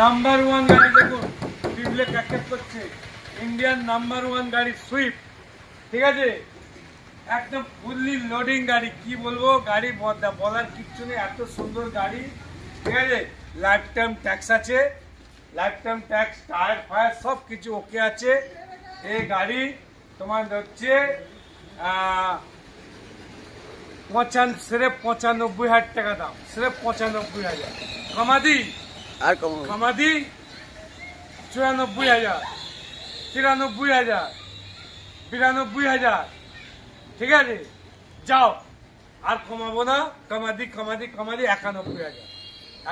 Number one গাড়ি দেখুন টিউবলে ক্যাকেট করছে। ইন্ডিয়ান নাম্বার ওয়ান গাড়ি সুইফট ঠিক আছে? একদম ফুললি লোডিং গাড়ি। কি বলব? গাড়ি বলার কিচ্ছু নেই, এত সুন্দর গাড়ি। ঠিক আছে? লাইফ টাইম ট্যাক্স আছে। Life time tax tyre fire সব কিছু ওকে আছে। এই গাড়ি তোমার হচ্ছে পঁচান সেরেফ পঁচানব্বই হাজার টাকা দাম। সেরেফ পঁচানব্বই হাজার। কামাদি আর কম কামাদি চুরানব্বই হাজার, তিরানব্বই হাজার, বিরানব্বই হাজার। ঠিক আছে? যাও। আর কমাবো না। কামাদি কামাদি কামাদি একানব্বই হাজার।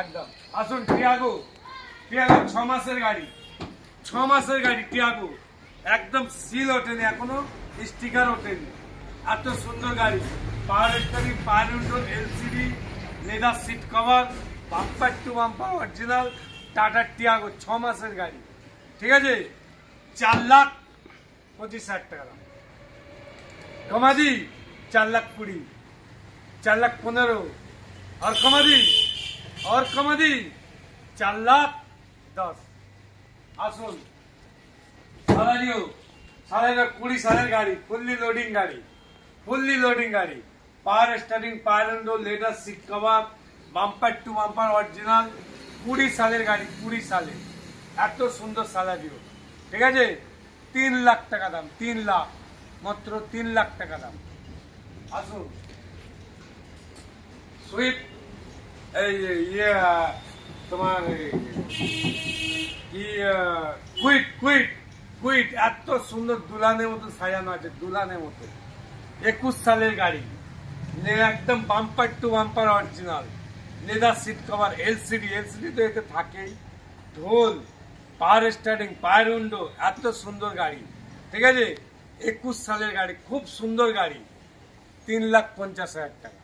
একদম। আসুন, টিয়াগো। টিয়াগো, ছ মাসের গাড়ি। ছ মাসের গাড়ি, টিয়াগো। একদম সিল ওঠেনি এখনও স্টিকার ওঠেনি। এত সুন্দর গাড়ি। Power steering power window LCD leather seat cover bumper to bumper original Tata Tiago ছ মাসের গাড়ি। ঠিক আছে? চার লাখ পঁচিশ হাজার টাকা দাম। কমাদি, চার লাখ কুড়ি, চার লাখ পনেরো। আর কমাদি আর কমাদি, চার লাখ দশ। আসুন। সালারিও সালারিও কুড়ি সালের গাড়ি ফুললি লোডিং গাড়ি। ফুললি লোডিং গাড়ি। Power steering power leather seat cover bumper to bumper original কুড়ি সালের গাড়ি, কুড়ি সালে। এত সুন্দর সালারিও ঠিক আছে? তিন লাখ টাকা দাম, তিন লাখ। মাত্র তিন লাখ টাকা দাম। আসুন। সুইফট, এই ইয়ে তোমার কুইট কুইট কুইট। এত সুন্দর দুলানের মতো সাজানো আছে, দুলানের মতো। একুশ সালের গাড়ি। একদম bumper to bumper original. Leather seat cover LCD LCD তো এতে থাকেই। ঢোল, পাওয়ার স্টার্টিং, পায়ের উন্ডো, এত সুন্দর গাড়ি। ঠিক আছে? একুশ সালের গাড়ি, খুব সুন্দর গাড়ি। তিন লাখ পঞ্চাশ হাজার টাকা।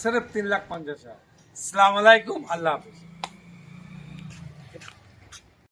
সির্ফ তিন লাখ পঞ্চাশ হাজার। সালাম আলাইকুম, আল্লাহ হাফিজ।